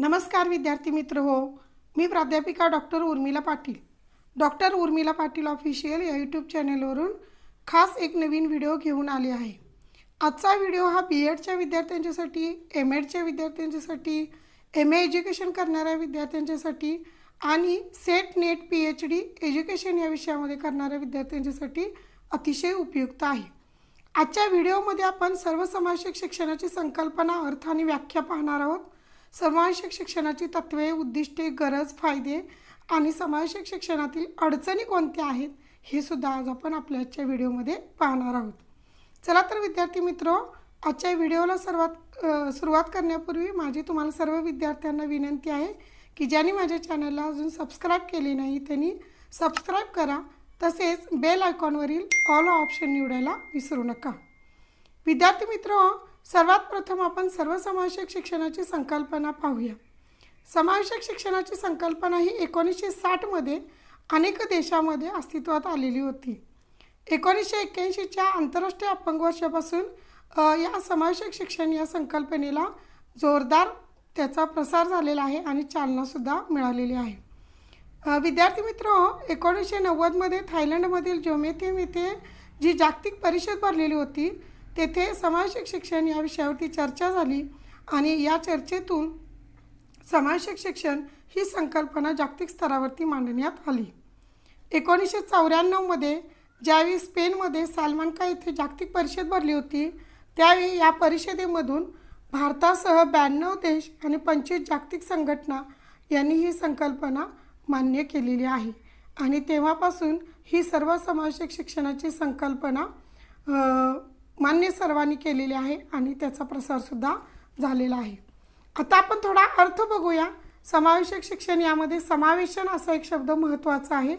नमस्कार विद्यार्थी मित्र हो मी प्राध्यापिका doctor Urmila Patil. Doctor Urmila Patil official या यूट्यूब चॅनेलवरून खास एक नवीन व्हिडिओ घेऊन आले आहे. आजचा व्हिडिओ हा बी एडच्या विद्यार्थ्यांच्यासाठी एम एडच्या विद्यार्थ्यांच्यासाठी एम ए एज्युकेशन करणाऱ्या विद्यार्थ्यांच्यासाठी आणि SET NET P H D education या विषयामध्ये करणाऱ्या विद्यार्थ्यांच्यासाठी अतिशय उपयुक्त आहे. आजच्या व्हिडिओमध्ये आपण सर्वसमावेशक शिक्षणाची संकल्पना अर्थ आणि व्याख्या पाहणार आहोत. समावेशक शिक्षणाची तत्त्वे उद्दिष्टे गरज फायदे आणि समावेशक शिक्षणातील अडचणी कोणत्या आहेत हे सुद्धा आज आपण आपल्या आजच्या व्हिडिओमध्ये पाहणार आहोत. चला तर विद्यार्थी मित्र आजच्या व्हिडिओला सर्वात सुरुवात करण्यापूर्वी माझी तुम्हाला सर्व विद्यार्थ्यांना विनंती आहे की ज्यांनी माझ्या चॅनलला अजून सबस्क्राईब केले नाही त्यांनी सबस्क्राईब करा. तसेच बेल आयकॉनवरील ऑल ऑप्शन निवडायला विसरू नका. विद्यार्थी मित्र सर्वात प्रथम आपण सर्वसमावेशक शिक्षणाची संकल्पना पाहूया. समावेशक शिक्षणाची संकल्पना ही एकोणीसशे साठमध्ये अनेक देशामध्ये अस्तित्वात आलेली होती. एकोणीसशे एक्क्याऐंशीच्या आंतरराष्ट्रीय अपंग वर्षापासून या समावेशक शिक्षण या संकल्पनेला जोरदार त्याचा प्रसार झालेला आहे आणि चालनासुद्धा मिळालेली आहे. विद्यार्थी मित्र एकोणीसशे नव्वदमध्ये थायलंडमधील जोमेथेम येथे जी जागतिक परिषद भरलेली होती तेथे समावेशक शिक्षण या विषयावरती चर्चा झाली आणि या चर्चेतून समावेशक शिक्षण ही संकल्पना जागतिक स्तरावरती मांडण्यात आली. एकोणीसशे चौऱ्याण्णवमध्ये ज्यावेळी स्पेनमध्ये सालमानका येथे जागतिक परिषद भरली होती त्यावेळी या परिषदेमधून भारतासह ब्याण्णव देश आणि पंचवीस जागतिक संघटना यांनी ही संकल्पना मान्य केलेली आहे. आणि तेव्हापासून ही सर्व समावेशक शिक्षणाची संकल्पना मान्य सर्वांनी केलेले आहे आणि त्याचा प्रसारसुद्धा झालेला आहे. आता आपण थोडा अर्थ बघूया. समावेशक शिक्षण यामध्ये समावेशन असा एक शब्द महत्त्वाचा आहे.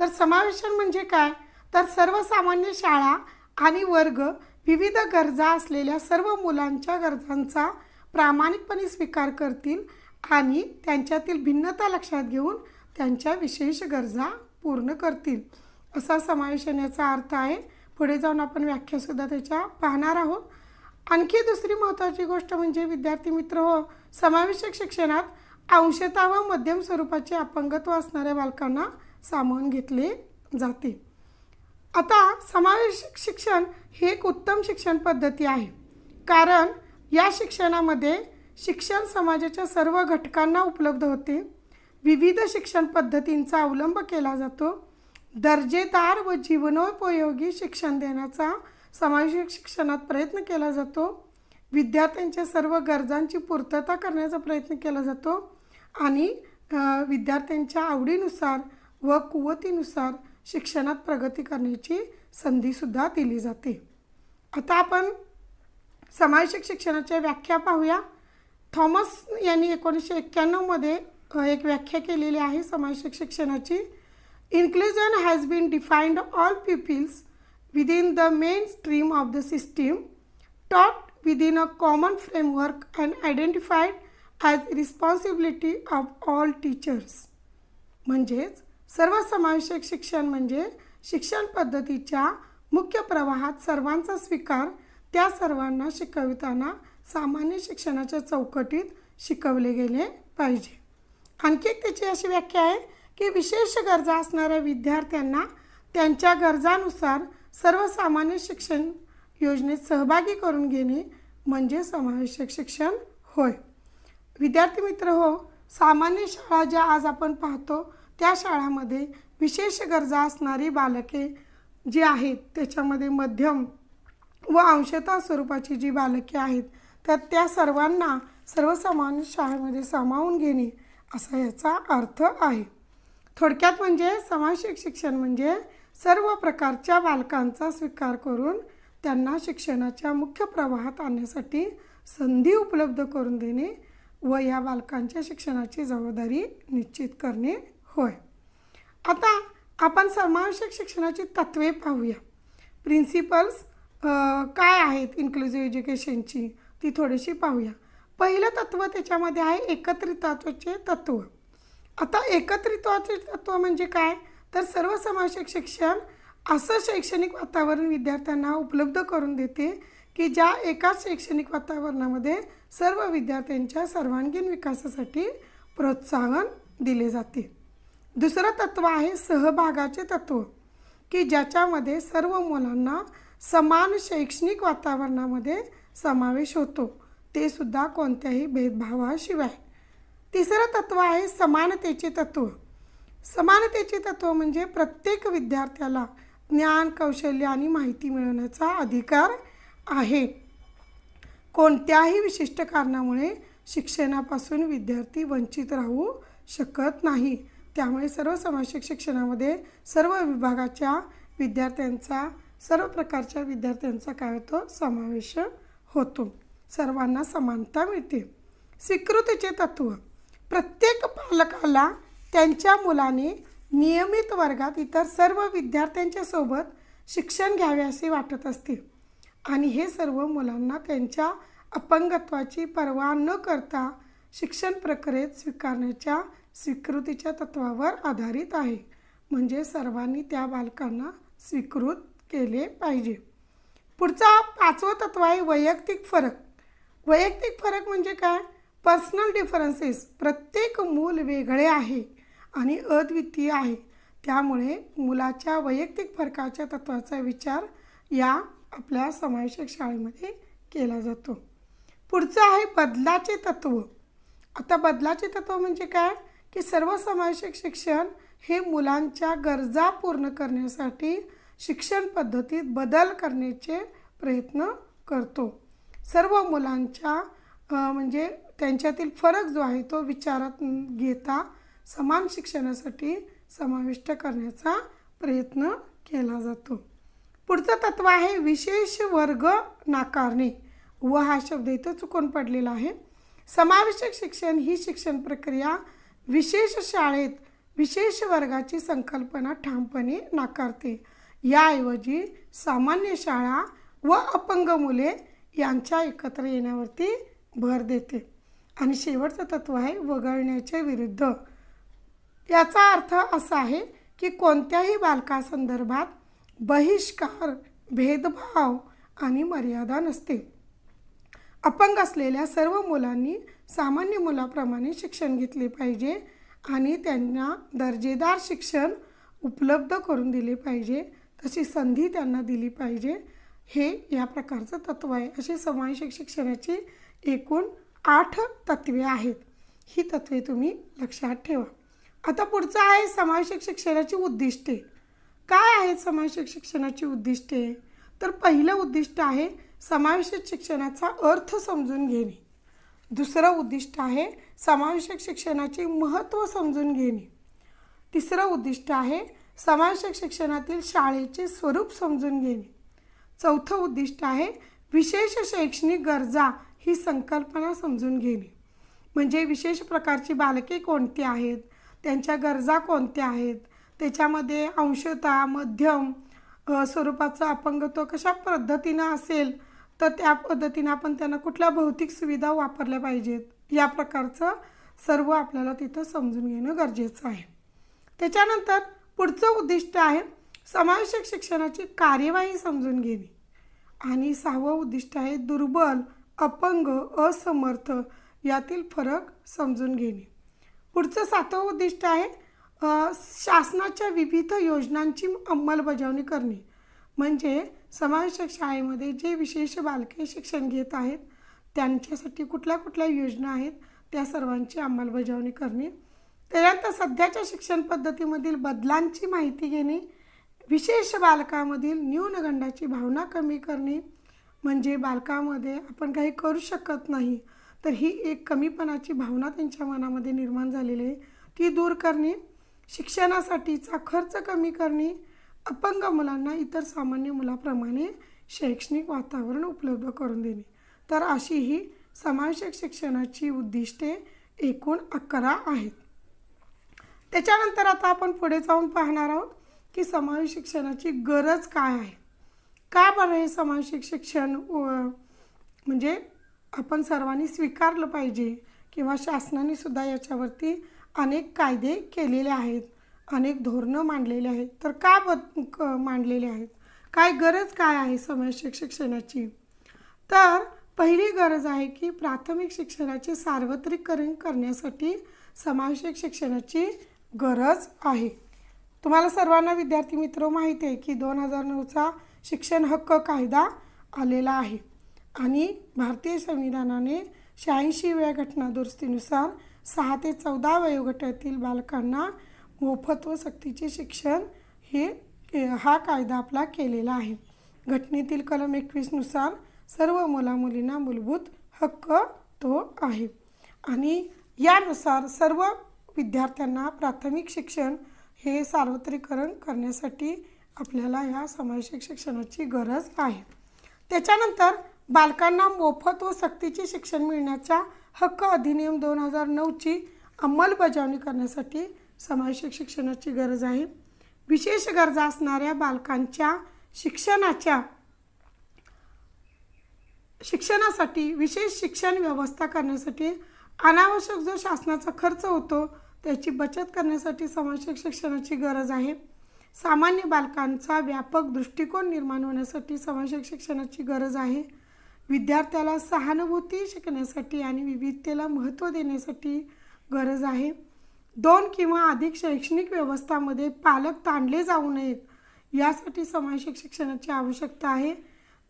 तर समावेशन म्हणजे काय? तर सर्वसामान्य शाळा आणि वर्ग विविध गरजा असलेल्या सर्व मुलांच्या गरजांचा प्रामाणिकपणे स्वीकार करतील आणि त्यांच्यातील भिन्नता लक्षात घेऊन त्यांच्या विशेष गरजा पूर्ण करतील. असा समावेशन याचा अर्थ आहे. पुढे जाऊन आपण व्याख्यासुद्धा त्याच्या पाहणार आहोत. आणखी दुसरी महत्त्वाची गोष्ट म्हणजे विद्यार्थी मित्र हो समावेशक शिक्षणात अंशता व मध्यम स्वरूपाचे अपंगत्व असणाऱ्या बालकांना सामावून घेतले जाते. आता समावेशक शिक्षण ही एक उत्तम शिक्षण पद्धती आहे. कारण या शिक्षणामध्ये शिक्षण समाजाच्या सर्व घटकांना उपलब्ध होते. विविध शिक्षण पद्धतींचा अवलंब केला जातो. दर्जेदार व जीवनोपयोगी शिक्षण देण्याचा समावेशक शिक्षणात प्रयत्न केला जातो. विद्यार्थ्यांच्या सर्व गरजांची पूर्तता करण्याचा प्रयत्न केला जातो आणि विद्यार्थ्यांच्या आवडीनुसार व कुवतीनुसार शिक्षणात प्रगती करण्याची संधीसुद्धा दिली जाते. आता आपण समावेशक शिक्षणाच्या व्याख्या पाहूया. थॉमस यांनी एकोणीसशे एक्क्याण्णवमध्ये एक व्याख्या केलेली आहे समावेशक शिक्षणाची. Inclusion has been defined all peoples within the mainstream of the system taught within a common framework and identified as responsibility of all teachers. म्हणजेच सर्वसमावेशक शिक्षण म्हणजे शिक्षण पद्धतीच्या मुख्य प्रवाहात सर्वांचा स्वीकार त्या सर्वांना शिकविताना सामान्य शिक्षणाच्या चौकटीत शिकवले गेले पाहिजे. आणखी एक त्याची अशी व्याख्या आहे की विशेष गरजा असणाऱ्या विद्यार्थ्यांना त्यांच्या गरजानुसार सर्वसामान्य शिक्षण योजनेत सहभागी करून घेणे म्हणजे समावेशक शिक्षण होय. विद्यार्थी मित्र हो सामान्य शाळा ज्या आज आपण पाहतो त्या शाळामध्ये विशेष गरजा असणारी बालके जी आहेत त्याच्यामध्ये मध्यम व अंशतः स्वरूपाची जी बालके आहेत तर त्या सर्वांना सर्वसामान्य शाळेमध्ये सामावून घेणे असा याचा अर्थ आहे. थोडक्यात म्हणजे समावेशक शिक्षण म्हणजे सर्व प्रकारच्या बालकांचा स्वीकार करून त्यांना शिक्षणाच्या मुख्य प्रवाहात आणण्यासाठी संधी उपलब्ध करून देणे व या बालकांच्या शिक्षणाची जबाबदारी निश्चित करणे होय. आता आपण समावेशक शिक्षणाची तत्त्वे पाहूया. प्रिन्सिपल्स काय आहेत इन्क्लुझिव्ह एज्युकेशनची ती थोडीशी पाहूया. पहिलं तत्त्व त्याच्यामध्ये आहे एकत्रितत्वाचे तत्त्व. आता एकत्रित्वाचे तत्व म्हणजे काय? तर सर्वसमावेशक शिक्षण असं शैक्षणिक वातावरण विद्यार्थ्यांना उपलब्ध करून देते की ज्या एकाच शैक्षणिक वातावरणामध्ये सर्व विद्यार्थ्यांच्या सर्वांगीण विकासासाठी प्रोत्साहन दिले जाते. दुसरं तत्त्व आहे सहभागाचे तत्त्व की ज्याच्यामध्ये सर्व मुलांना समान शैक्षणिक वातावरणामध्ये समावेश होतो. ते सुद्धा कोणत्याही भेदभावाशिवाय. तिसरं तत्त्व आहे समानतेचे तत्त्व समानतेचे तत्त्व म्हणजे प्रत्येक विद्यार्थ्याला ज्ञान कौशल्य आणि माहिती मिळवण्याचा अधिकार आहे. कोणत्याही विशिष्ट कारणामुळे शिक्षणापासून विद्यार्थी वंचित राहू शकत नाही. त्यामुळे सर्व समावेशक शिक्षणामध्ये सर्व विभागाच्या विद्यार्थ्यांचा सर्व प्रकारच्या विद्यार्थ्यांचा काय होतो? समावेश होतो. सर्वांना समानता मिळते. स्वीकृतीचे तत्त्व प्रत्येक पालकाला त्यांच्या मुलाने नियमित वर्गात इतर सर्व विद्यार्थ्यांच्या सोबत शिक्षण घ्यावे असे वाटत असते. आणि हे सर्व मुलांना त्यांच्या अपंगत्वाची पर्वा न करता शिक्षण प्रक्रियेत स्वीकारण्याच्या स्वीकृतीच्या तत्वावर आधारित आहे. म्हणजे सर्वांनी त्या बालकांना स्वीकृत केले पाहिजे. पुढचा पाचवं तत्व आहे वैयक्तिक फरक. वैयक्तिक फरक म्हणजे काय? पर्सनल डिफरन्सेस प्रत्येक मूल वेगळे आहे आणि अद्वितीय आहे. त्यामुळे मुलाच्या वैयक्तिक फरकाच्या तत्वाचा विचार या आपल्या समावेशक शाळेमध्ये केला जातो. पुढचं आहे बदलाचे तत्व. आता बदलाचे तत्व म्हणजे काय? की सर्व समावेशक शिक्षण हे मुलांच्या गरजा पूर्ण करण्यासाठी शिक्षण पद्धतीत बदल करण्याचे प्रयत्न करतो. सर्व मुलांच्या म्हणजे त्यांच्यातील फरक जो आहे तो विचारात घेता समान शिक्षणासाठी समाविष्ट करण्याचा प्रयत्न केला जातो. पुढचं तत्व आहे विशेष वर्ग नाकारणे. व हा शब्द इथं चुकून पडलेला आहे. समावेशक शिक्षण ही शिक्षण प्रक्रिया विशेष शाळेत विशेष वर्गाची संकल्पना ठामपणे नाकारते. याऐवजी सामान्य शाळा व अपंग मुले यांच्या एकत्र येण्यावरती भर देते. आणि शेवटचं तत्व आहे वगळण्याच्या विरुद्ध. याचा अर्थ असा आहे की कोणत्याही बालकासंदर्भात बहिष्कार भेदभाव आणि मर्यादा नसते. अपंग असलेल्या सर्व मुलांनी सामान्य मुलाप्रमाणे शिक्षण घेतले पाहिजे आणि त्यांना दर्जेदार शिक्षण उपलब्ध करून दिले पाहिजे तशी संधी त्यांना दिली पाहिजे. हे या प्रकारचं तत्व आहे. असे समावेशक शिक्षणाची एकूण आठ तत्वे आहेत. ही तत्वे तुम्ही लक्षात ठेवा. आता पुढचं आहे समावेशक शिक्षणाची उद्दिष्टे. काय आहेत समावेशक शिक्षणाची उद्दिष्टे? तर पहिलं उद्दिष्ट आहे समावेशक शिक्षणाचा अर्थ समजून घेणे. दुसरं उद्दिष्ट आहे समावेशक शिक्षणाचे महत्त्व समजून घेणे. तिसरं उद्दिष्ट आहे समावेशक शिक्षणातील शाळेचे स्वरूप समजून घेणे. चौथं उद्दिष्ट आहे विशेष शैक्षणिक गरजा ही संकल्पना समजून घेणे. म्हणजे विशेष प्रकारची बालके कोणती आहेत? त्यांच्या गरजा कोणत्या आहेत? त्याच्यामध्ये अंशता मध्यम स्वरूपाचं अपंगत्व कशा पद्धतीनं असेल? तर त्या पद्धतीनं आपण त्यांना कुठल्या भौतिक सुविधा वापरल्या पाहिजेत? या प्रकारचं सर्व आपल्याला तिथं समजून घेणं गरजेचं आहे. त्याच्यानंतर पुढचं उद्दिष्ट आहे समावेशक शिक्षणाची कार्यवाही समजून घेणे. आणि सहावं उद्दिष्ट आहे दुर्बल अपंग असमर्थ यातील फरक समजून घेणे. पुढचं सातवं उद्दिष्ट आहे शासनाच्या विविध योजनांची अंमलबजावणी करणे. म्हणजे समावेशक शाळेमध्ये जे विशेष बालके शिक्षण घेत आहेत त्यांच्यासाठी कुठल्या कुठल्या योजना आहेत त्या सर्वांची अंमलबजावणी करणे. त्यानंतर सध्याच्या शिक्षण पद्धतीमधील बदलांची माहिती घेणे. विशेष बालकामधील न्यूनगंडाची भावना कमी करणे. म्हणजे बालकामध्ये आपण काही करू शकत नाही तर ही एक कमीपणाची भावना त्यांच्या मनामध्ये निर्माण झालेली आहे. ती दूर करणे शिक्षणासाठीचा खर्च कमी करणे अपंग मुलांना इतर सामान्य मुलाप्रमाणे शैक्षणिक वातावरण उपलब्ध करून देणे. तर अशी ही समावेशक शिक्षणाची उद्दिष्टे एकूण अकरा आहेत. त्याच्यानंतर आता आपण पुढे जाऊन पाहणार आहोत की समावेश शिक्षणाची गरज काय आहे. का बरं हे समावेशिक शिक्षण व- म्हणजे आपण सर्वांनी स्वीकारलं पाहिजे किंवा शासनाने सुद्धा याच्यावरती अनेक कायदे केलेले आहेत अनेक धोरणं मांडलेले आहेत. तर का बद मांडलेले आहेत? काय गरज काय आहे समावेशिक शिक्षणाची तर पहिली गरज आहे की प्राथमिक शिक्षणाचे सार्वत्रिकरण करण्यासाठी समावेशक शिक्षणाची गरज आहे. तुम्हाला सर्वांना विद्यार्थी मित्र माहिती आहे की दोन हजार नऊचा शिक्षण हक्क कायदा आलेला आहे. आणि भारतीय संविधानाने शहाऐंशी वेळा घटना दुरुस्तीनुसार सहा ते चौदा वयोगटातील बालकांना मोफत व सक्तीचे शिक्षण हे हा कायदा आपला केलेला आहे. घटनेतील कलम एकवीसनुसार सर्व मुलामुलींना मूलभूत हक्क तो आहे. आणि यानुसार सर्व विद्यार्थ्यांना प्राथमिक शिक्षण हे सार्वत्रिकरण करण्यासाठी आपल्याला या समावेशक शिक्षणाची गरज आहे. त्याच्यानंतर बालकांना मोफत व सक्तीचे शिक्षण मिळण्याच्या हक्क अधिनियम दोन हजार नऊची अंमलबजावणी करण्यासाठी समावेशक शिक्षणाची गरज आहे. विशेष गरजा असणाऱ्या बालकांच्या शिक्षणाच्या शिक्षणासाठी विशेष शिक्षण व्यवस्था करण्यासाठी अनावश्यक जो शासनाचा खर्च होतो त्याची बचत करण्यासाठी समावेशक शिक्षणाची गरज आहे. सामान्य बालकांचा व्यापक दृष्टिकोन निर्माण होण्यासाठी समावेशक शिक्षणाची गरज आहे. विद्यार्थ्याला सहानुभूती शिकण्यासाठी आणि विविधतेला महत्त्व देण्यासाठी गरज आहे. दोन किंवा अधिक शैक्षणिक व्यवस्थामध्ये पालक ताणले जाऊ नयेत यासाठी समावेशक शिक्षणाची आवश्यकता आहे.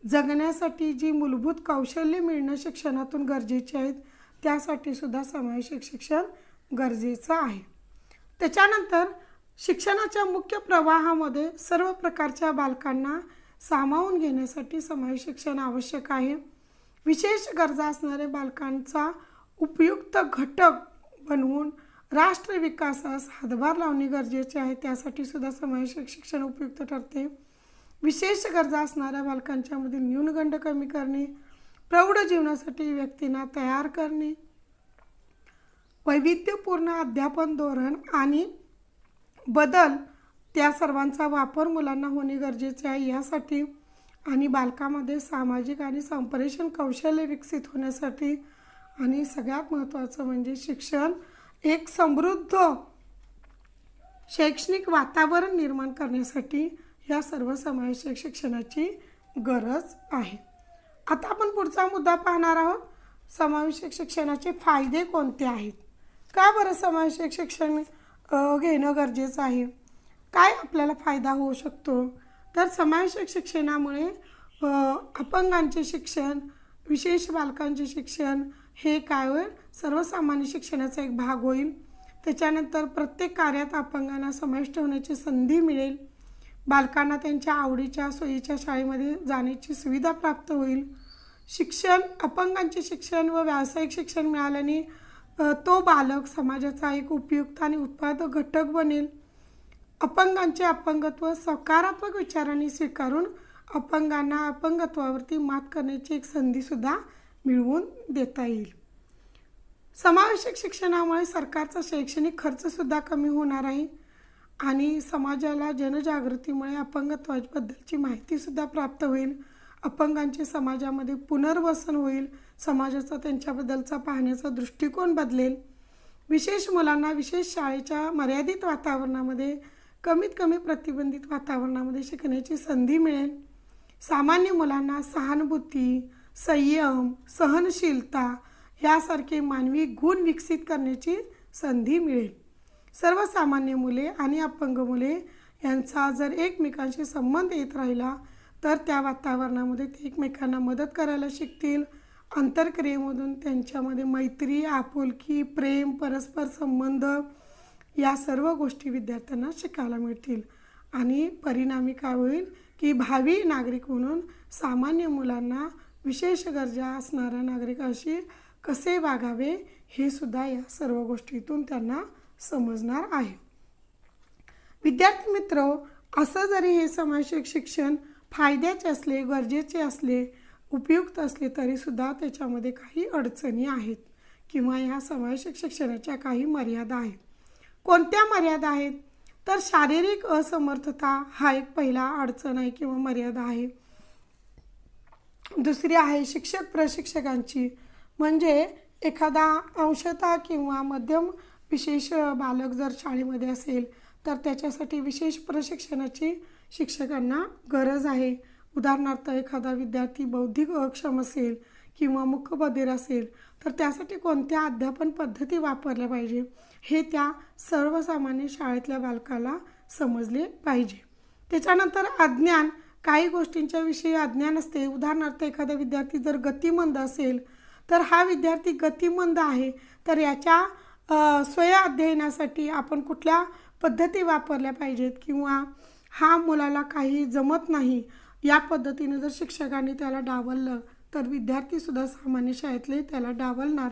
जगण्यासाठी जी मूलभूत कौशल्य मिळणं शिक्षणातून गरजेचे आहेत त्यासाठी सुद्धा समावेशक शिक्षण गरजेचं आहे. त्याच्यानंतर शिक्षणाच्या मुख्य प्रवाहामध्ये सर्व प्रकारच्या बालकांना सामावून घेण्यासाठी समय शिक्षण आवश्यक आहे. विशेष गरजा असणाऱ्या बालकांचा उपयुक्त घटक बनवून राष्ट्र विकासास हातभार लावणे गरजेचे आहे. त्यासाठी सुद्धा समावेशक शिक्षण उपयुक्त ठरते. विशेष गरजा असणाऱ्या बालकांच्यामधील न्यूनगंड कमी करणे प्रौढ जीवनासाठी व्यक्तींना तयार करणे वैविध्यपूर्ण अध्यापन धोरण आणि बदल त्या सर्वांचा वापर मुलांना होणे गरजेचे आहे. यासाठी आणि बालकामध्ये सामाजिक आणि संप्रेषण कौशल्य विकसित होण्यासाठी आणि सगळ्यात महत्त्वाचं म्हणजे शिक्षण एक समृद्ध शैक्षणिक वातावरण निर्माण करण्यासाठी या सर्व समावेशक शिक्षणाची गरज आहे. आता आपण पुढचा मुद्दा पाहणार आहोत. समावेशक शिक्षणाचे फायदे कोणते आहेत? का बरं समावेशक शिक्षण घेणं गरजेचं आहे? काय आपल्याला फायदा होऊ शकतो? तर समावेशक शिक्षणामुळे अपंगांचे शिक्षण विशेष बालकांचे शिक्षण हे काय होईल सर्वसामान्य शिक्षणाचा एक भाग होईल. त्याच्यानंतर प्रत्येक कार्यात अपंगांना समाविष्ट होण्याची संधी मिळेल. बालकांना त्यांच्या आवडीच्या सोयीच्या शाळेमध्ये जाण्याची सुविधा प्राप्त होईल. शिक्षण अपंगांचे शिक्षण व व्यावसायिक शिक्षण मिळाल्याने तो बालक समाजाचा एक उपयुक्त आणि उत्पादक घटक बनेल. अपंगांचे अपंगत्व सकारात्मक विचारांनी स्वीकारून अपंगांना अपंगत्वावरती मात करण्याची एक संधीसुद्धा मिळवून देता येईल. समावेशक शिक्षणामुळे सरकारचा शैक्षणिक खर्चसुद्धा कमी होणार आहे आणि समाजाला जनजागृतीमुळे अपंगत्वाबद्दलची माहितीसुद्धा प्राप्त होईल. अपंगांचे समाजामध्ये पुनर्वसन होईल समाजाचा त्यांच्याबद्दलचा पाहण्याचा दृष्टिकोन बदलेल. विशेष मुलांना विशेष शाळेच्या मर्यादित वातावरणामध्ये कमीत कमी प्रतिबंधित वातावरणामध्ये शिकण्याची संधी मिळेल. सामान्य मुलांना सहानुभूती संयम सहनशीलता यासारखे मानवी गुण विकसित करण्याची संधी मिळेल. सर्वसामान्य मुले आणि अपंग मुले यांचा जर एकमेकांशी संबंध येत राहिला तर त्या वातावरणामध्ये ते एकमेकांना मदत करायला शिकतील. अंतरक्रियेमधून त्यांच्यामध्ये मैत्री आपुलकी प्रेम परस्पर संबंध या सर्व गोष्टी विद्यार्थ्यांना शिकायला मिळतील. आणि परिणामी काय होईल की भावी नागरिक म्हणून सामान्य मुलांना विशेष गरजा असणाऱ्या नागरिकांशी कसे वागावे हे सुद्धा या सर्व गोष्टीतून त्यांना समजणार आहे. विद्यार्थी मित्र असं जरी हे समावेशक शिक्षण फायद्याचे असले गरजेचे असले उपयुक्त असले तरीसुद्धा त्याच्यामध्ये काही अडचणी आहेत किंवा ह्या समावेशक शिक्षणाच्या काही मर्यादा आहेत. कोणत्या मर्यादा आहेत? तर शारीरिक असमर्थता हा एक पहिला अडचण आहे किंवा मर्यादा आहे. दुसरी आहे शिक्षक प्रशिक्षकांची. म्हणजे एखादा अंशतः किंवा मध्यम विशेष बालक जर शाळेमध्ये असेल तर त्याच्यासाठी विशेष प्रशिक्षणाची शिक्षकांना गरज आहे. उदाहरणार्थ एखादा विद्यार्थी बौद्धिक अक्षम असेल किंवा मुखबधिर असेल तर त्यासाठी कोणत्या अध्यापन पद्धती वापरल्या पाहिजे? हे त्या सर्वसामान्य शाळेतल्या बालकाला समजले पाहिजे. त्याच्यानंतर अज्ञान. काही गोष्टींच्या विषयी अज्ञान असते. उदाहरणार्थ एखादा विद्यार्थी जर गतिमंद असेल तर हा विद्यार्थी गतिमंद आहे. तर याच्या स्वय अध्ययनासाठी आपण कुठल्या पद्धती वापरल्या पाहिजेत? किंवा हा मुलाला काही जमत नाही. या पद्धतीने जर शिक्षकांनी त्याला डावललं तर विद्यार्थीसुद्धा सामान्य शाळेतले त्याला डावलणार.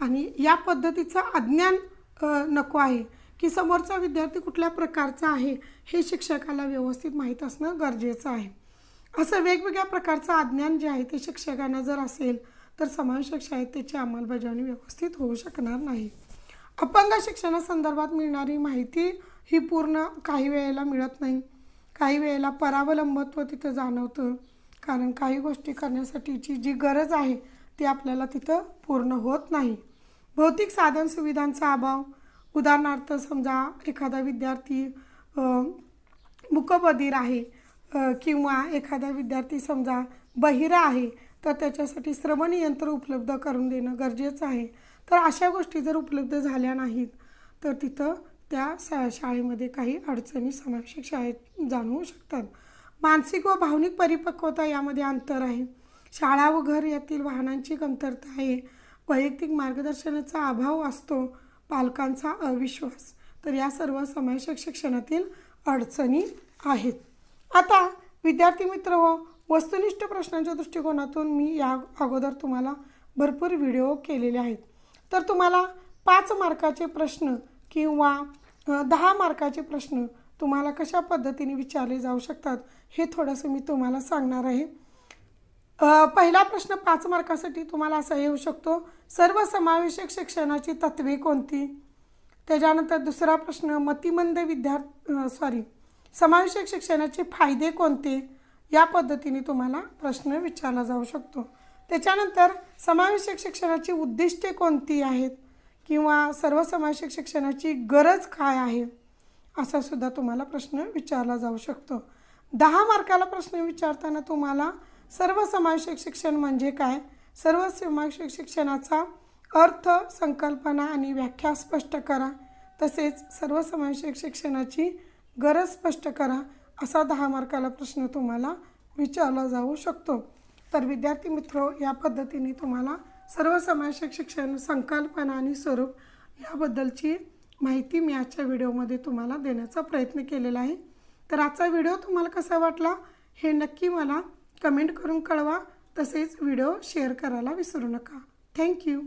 आणि या पद्धतीचं अज्ञान नको आहे. की समोरचा विद्यार्थी कुठल्या प्रकारचा आहे हे शिक्षकाला व्यवस्थित माहीत असणं गरजेचं आहे. असं वेगवेगळ्या प्रकारचं अज्ञान जे आहे ते शिक्षकांना जर असेल तर समावेशक शाळेत त्याची अंमलबजावणी व्यवस्थित होऊ शकणार नाही. अपंग शिक्षणासंदर्भात मिळणारी माहिती ही पूर्ण काही वेळेला मिळत नाही. काही वेळेला परावलंबत्व तिथं जाणवतं. कारण काही गोष्टी करण्यासाठीची जी गरज आहे ती आपल्याला तिथं पूर्ण होत नाही. भौतिक साधन सुविधांचा अभाव. उदाहरणार्थ समजा एखादा विद्यार्थी मुकबधीर आहे किंवा एखादा विद्यार्थी समजा बहिरा आहे तर त्याच्यासाठी श्रवण यंत्र उपलब्ध करून देणं गरजेचं आहे. तर अशा गोष्टी जर उपलब्ध झाल्या नाहीत तर तिथं त्या शा शाळेमध्ये काही अडचणी समावेशक शाळेत जाणवू शकतात. मानसिक व भावनिक परिपक्वता यामध्ये अंतर आहे. शाळा व घर यातील वाहनांची कमतरता आहे. वैयक्तिक मार्गदर्शनाचा अभाव असतो. पालकांचा अविश्वास. तर या सर्व समावेशक शिक्षणातील अडचणी आहेत. आता विद्यार्थी मित्र व वस्तुनिष्ठ प्रश्नांच्या दृष्टिकोनातून मी या अगोदर तुम्हाला भरपूर व्हिडिओ केलेले आहेत. तर तुम्हाला पाच मार्काचे प्रश्न किंवा दहा मार्काचे प्रश्न तुम्हाला कशा पद्धतीने विचारले जाऊ शकतात हे थोडंसं मी तुम्हाला सांगणार आहे. पहिला प्रश्न पाच मार्कासाठी तुम्हाला असा येऊ शकतो सर्वसमावेशक शिक्षणाची तत्वे कोणती? त्याच्यानंतर दुसरा प्रश्न मतिमंद विद्यार्थी सॉरी समावेशक शिक्षणाचे फायदे कोणते? या पद्धतीने तुम्हाला प्रश्न विचारला जाऊ शकतो. त्याच्यानंतर समावेशक शिक्षणाची उद्दिष्टे कोणती आहेत? किंवा सर्वसमावेशक शिक्षणाची गरज काय आहे असा सुद्धा तुम्हाला प्रश्न विचारला जाऊ शकतो. दहा मार्काला प्रश्न विचारताना तुम्हाला सर्वसमावेशक शिक्षण म्हणजे काय? सर्वसमावेशक शिक्षणाचा अर्थ संकल्पना आणि व्याख्या स्पष्ट करा. तसेच सर्वसमावेशक शिक्षणाची गरज स्पष्ट करा असा दहा मार्काला प्रश्न तुम्हाला विचारला जाऊ शकतो. तर विद्यार्थी मित्र या पद्धतीने तुम्हाला सर्वसमावेशक शिक्षण संकल्पना आणि स्वरूप याबद्दलची माहिती मी आजच्या व्हिडिओमध्ये तुम्हाला देण्याचा प्रयत्न केलेला आहे. तर आजचा व्हिडिओ तुम्हाला कसा वाटला हे नक्की मला कमेंट करून कळवा. तसेच व्हिडिओ शेअर करायला विसरू नका. थँक्यू